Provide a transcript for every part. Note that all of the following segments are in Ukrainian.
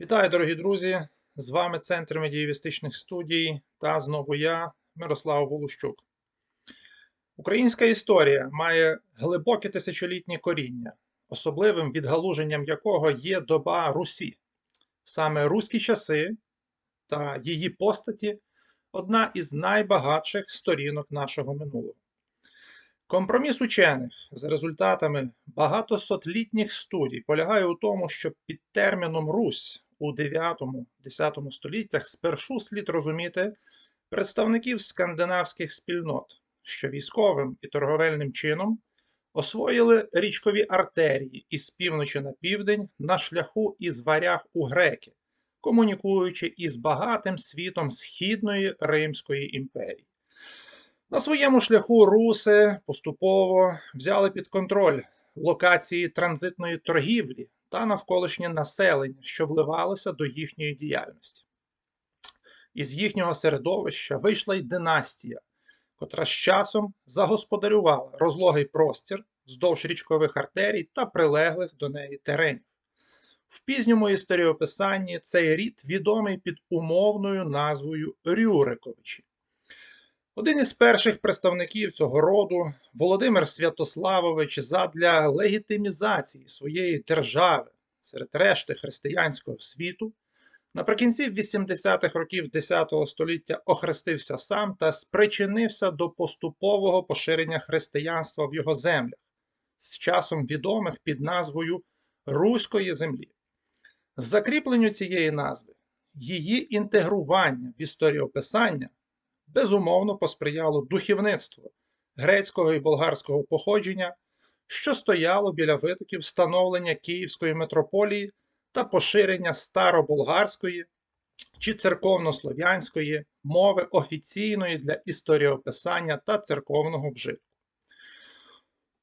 Вітаю, дорогі друзі! З вами Центр медієвістичних студій та знову я, Мирослав Волощук. Українська історія має глибоке тисячолітнє коріння, особливим відгалуженням якого є доба Русі. Саме руські часи та її постаті одна із найбагатших сторінок нашого минулого. Компроміс учених за результатами багатосотлітніх студій полягає у тому, що під терміном Русь у 9-10 століттях спершу слід розуміти представників скандинавських спільнот, що військовим і торговельним чином освоїли річкові артерії із півночі на південь на шляху із варяг у греки, комунікуючи із багатим світом Східної Римської імперії. На своєму шляху руси поступово взяли під контроль локації транзитної торгівлі та навколишнє населення, що вливалося до їхньої діяльності. Із їхнього середовища вийшла й династія, котра з часом загосподарювала розлогий простір вздовж річкових артерій та прилеглих до неї теренів. В пізньому історіописанні цей рід відомий під умовною назвою Рюриковичі. Один із перших представників цього роду, Володимир Святославович, задля легітимізації своєї держави серед решти християнського світу, наприкінці 80-х років X століття охрестився сам та спричинився до поступового поширення християнства в його землях, з часом відомих під назвою Руської землі. Закріпленню цієї назви, її інтегрування в історіописання безумовно посприяло духовництво грецького і болгарського походження, що стояло біля витоків становлення Київської митрополії та поширення староболгарської чи церковнослов'янської мови офіційної для історіописання та церковного вжитку.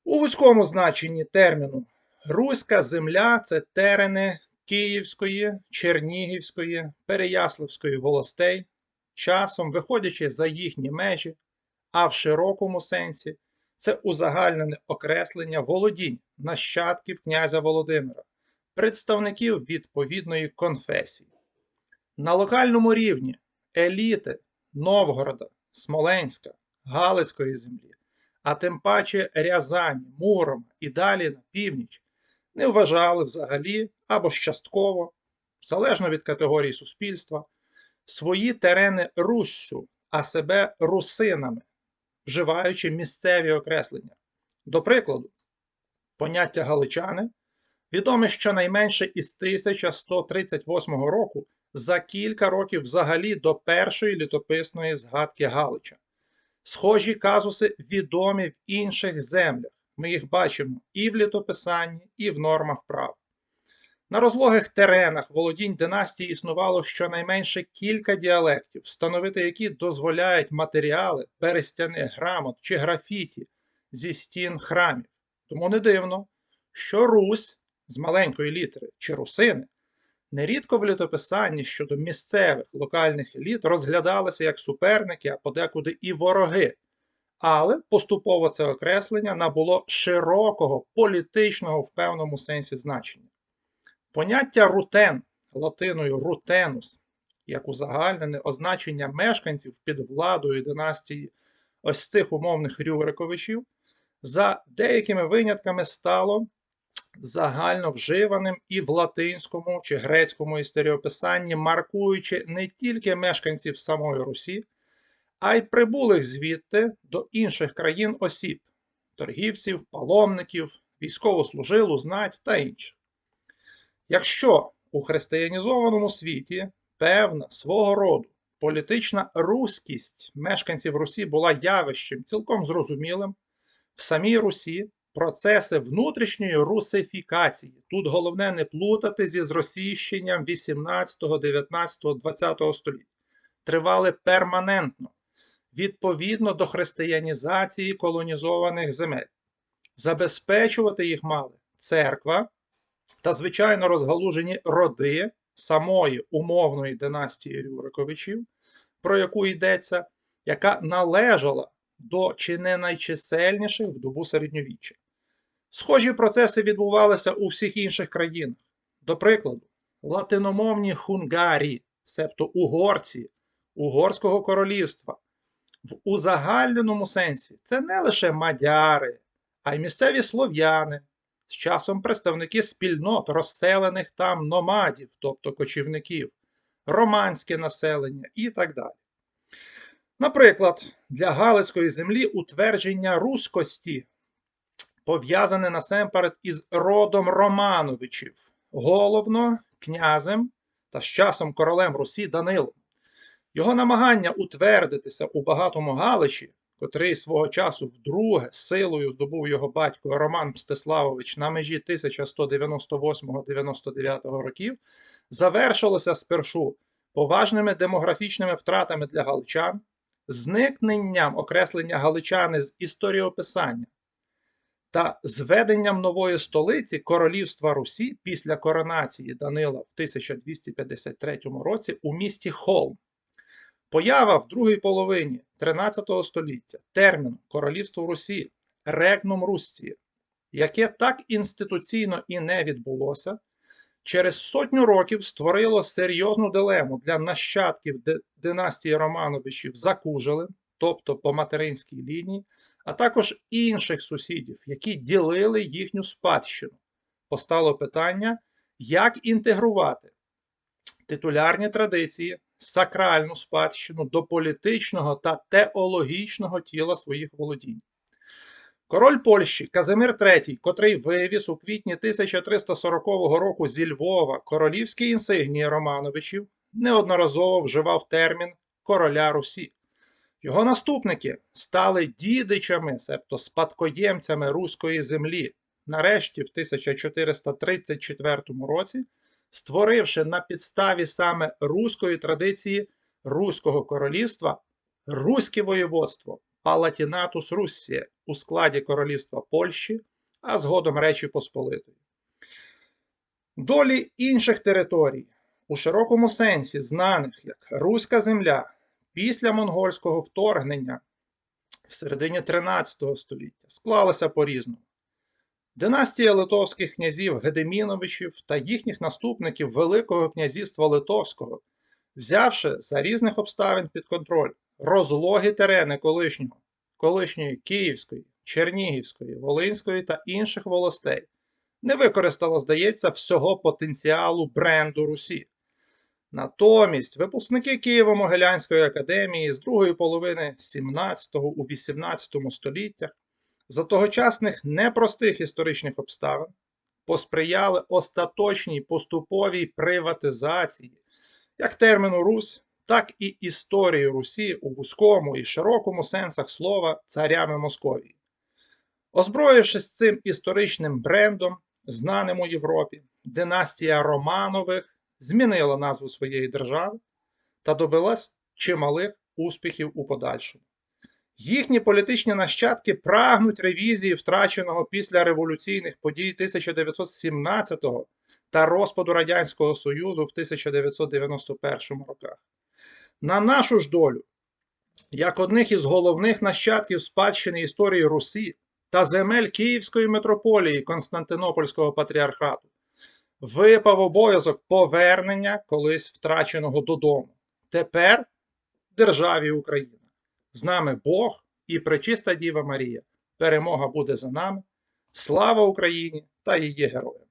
У вузькому значенні терміну Руська земля це терени Київської, Чернігівської, Переяславської волостей, часом виходячи за їхні межі, а в широкому сенсі це узагальнене окреслення володінь нащадків князя Володимира, представників відповідної конфесії. На локальному рівні еліти Новгорода, Смоленська, Галицької землі, а тим паче Рязані, Мурома і далі на північ не вважали взагалі або частково, залежно від категорії суспільства, свої терени Руссю, а себе русинами, вживаючи місцеві окреслення. До прикладу, поняття галичани відоме щонайменше із 1138 року за кілька років взагалі до першої літописної згадки Галича. Схожі казуси відомі в інших землях. Ми їх бачимо і в літописанні, і в нормах права. На розлогих теренах володінь династії існувало щонайменше кілька діалектів, встановити які дозволяють матеріали, перестяни грамот чи графіті зі стін храмів. Тому не дивно, що Русь з маленької літери чи русини нерідко в літописанні щодо місцевих локальних еліт розглядалися як суперники, а подекуди і вороги. Але поступово це окреслення набуло широкого політичного в певному сенсі значення. Поняття рутен латиною рутенус, як узагальнене означення мешканців під владою династії ось цих умовних Рюриковичів, за деякими винятками стало загально вживаним і в латинському чи грецькому історіописанні, маркуючи не тільки мешканців самої Русі, а й прибулих звідти до інших країн осіб торгівців, паломників, військовослужилу, знать та інших. Якщо у християнізованому світі певна свого роду політична руськість мешканців Русі була явищем цілком зрозумілим, в самій Русі процеси внутрішньої русифікації, тут головне не плутати зі зросійщенням 18, 19, 20 століть, тривали перманентно, відповідно до християнізації колонізованих земель. Забезпечувати їх мали церква та, звичайно, розгалужені роди самої умовної династії Рюриковичів, про яку йдеться, яка належала до чи не найчисельніших в добу середньовіччя. Схожі процеси відбувалися у всіх інших країнах. До прикладу, латиномовні хунгарі, себто угорці, Угорського королівства. В узагальненому сенсі це не лише мадяри, а й місцеві слов'яни, з часом представники спільнот розселених там номадів, тобто кочівників, романське населення і так далі. Наприклад, для Галицької землі утвердження руськості пов'язане насамперед із родом Романовичів, головно князем та з часом королем Русі Данилом. Його намагання утвердитися у багатому Галичі, котрий свого часу вдруге силою здобув його батько Роман Мстиславович на межі 1198-99 років, завершилося спершу поважними демографічними втратами для галичан, зникненням окреслення галичани з історіописання та зведенням нової столиці Королівства Русі після коронації Данила в 1253 році у місті Холм. Поява в другій половині 13 століття терміну Королівство Русі Регнум Руссії, яке так інституційно і не відбулося, через сотню років створило серйозну дилему для нащадків династії Романовичів за тобто по материнській лінії, а також інших сусідів, які ділили їхню спадщину. Постало питання, як інтегрувати титулярні традиції, сакральну спадщину до політичного та теологічного тіла своїх володінь. Король Польщі Казимир III, котрий вивіз у квітні 1340 року зі Львова королівські інсигнії Романовичів, неодноразово вживав термін короля Русі. Його наступники стали дідичами, себто спадкоємцями руської землі, нарешті в 1434 році, створивши на підставі саме руської традиції Руського королівства Руське воєводство Палатінатус Руссія у складі Королівства Польщі, а згодом Речі Посполитої. Долі інших територій, у широкому сенсі знаних як Руська земля, після монгольського вторгнення в середині 13 століття склалася по-різному. Династія литовських князів Гедеміновичів та їхніх наступників Великого князівства Литовського, взявши за різних обставин під контроль розлогі терени колишнього, колишньої Київської, Чернігівської, Волинської та інших волостей, не використала, здається, всього потенціалу бренду Русі. Натомість випускники Києво-Могилянської академії з другої половини 17-го у 18 століттях за тогочасних непростих історичних обставин посприяли остаточній поступовій приватизації як терміну Русь, так і історії Русі у вузькому і широкому сенсах слова царями Московії. Озброївшись цим історичним брендом, знаним у Європі, династія Романових змінила назву своєї держави та добилась чималих успіхів у подальшому. Їхні політичні нащадки прагнуть ревізії втраченого після революційних подій 1917 та розпаду Радянського Союзу в 1991 роках. На нашу ж долю, як одних із головних нащадків спадщини історії Русі та земель Київської митрополії Константинопольського патріархату, випав обов'язок повернення колись втраченого додому. Тепер державі Україна. З нами Бог і пречиста Діва Марія. Перемога буде за нами. Слава Україні та її героям!